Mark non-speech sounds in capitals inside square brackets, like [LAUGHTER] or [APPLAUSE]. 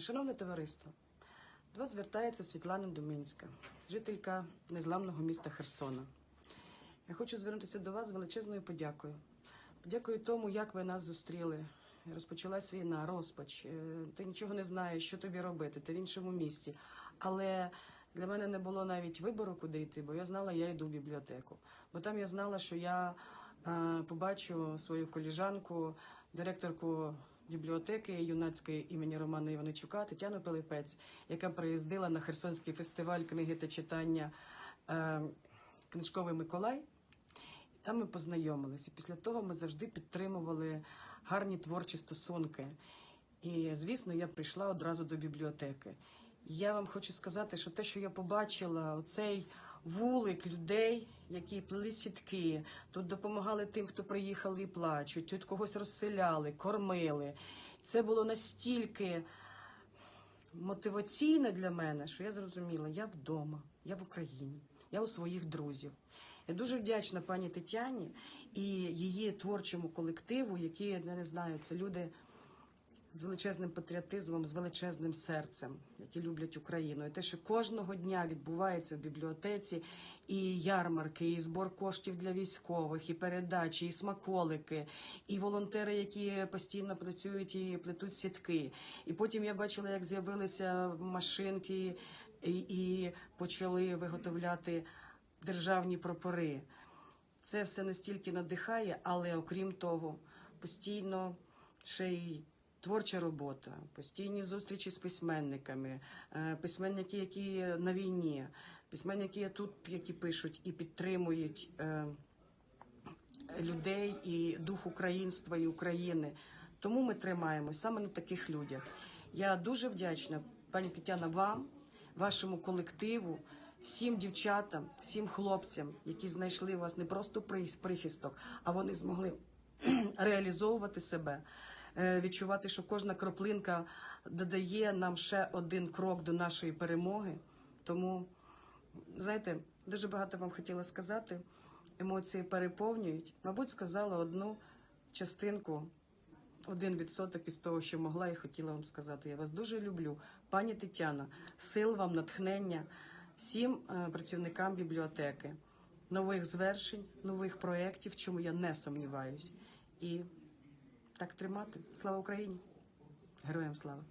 Шановне товариство, до вас звертається Світлана Думинська, жителька незламного міста Херсона. Я хочу звернутися до вас з величезною подякою. Подякую тому, як ви нас зустріли. Розпочалась війна, розпач. Е, Ти нічого не знаєш, що тобі робити, ти в іншому місці. Але для мене не було навіть вибору, куди йти, бо я знала, я йду в бібліотеку. Бо там я знала, що я е, побачу свою коліжанку, директорку бібліотеки юнацької імені Романа Іваничука Тетяну Пилипець, яка приїздила на Херсонський фестиваль книги та читання е, Книжковий Миколай. Там ми познайомилися. Після того ми завжди підтримували гарні творчі стосунки. І, звісно, я прийшла одразу до бібліотеки. Я вам хочу сказати, що те, що я побачила, оцей вулик людей, які плели сітки, тут допомагали тим, хто приїхали і плачуть, тут когось розселяли, кормили. Це було настільки мотиваційне для мене, що я зрозуміла, я вдома, я в Україні, я у своїх друзів. Я дуже вдячна пані Тетяні і її творчому колективу, які я не знаю, це люди з величезним патріотизмом, з величезним серцем, які люблять Україну. І те, що кожного дня відбувається в бібліотеці і ярмарки, і збор коштів для військових, і передачі, і смаколики, і волонтери, які постійно працюють і плетуть сітки. І потім я бачила, як з'явилися машинки і, і почали виготовляти державні прапори. Це все настільки надихає, але окрім того, постійно ще й творча робота, постійні зустрічі з письменниками, е, письменники, які на війні, письменники тут, які пишуть і підтримують е, людей і дух українства і України. Тому ми тримаємось саме на таких людях. Я дуже вдячна, пані Тетяна, вам, вашому колективу, всім дівчатам, всім хлопцям, які знайшли у вас не просто прихисток, а вони змогли [CLEARS THROAT] реалізовувати себе, відчувати, що кожна краплинка додає нам ще один крок до нашої перемоги. Тому, знаєте, дуже багато вам хотіла сказати. Емоції переповнюють. Мабуть, сказала одну частинку, один відсоток із того, що могла і хотіла вам сказати. Я вас дуже люблю. Пані Тетяна, сил вам, натхнення всім е, працівникам бібліотеки, нових звершень, нових проєктів, чому я не сумніваюсь. І так тримати. Слава Україні! Героям слава!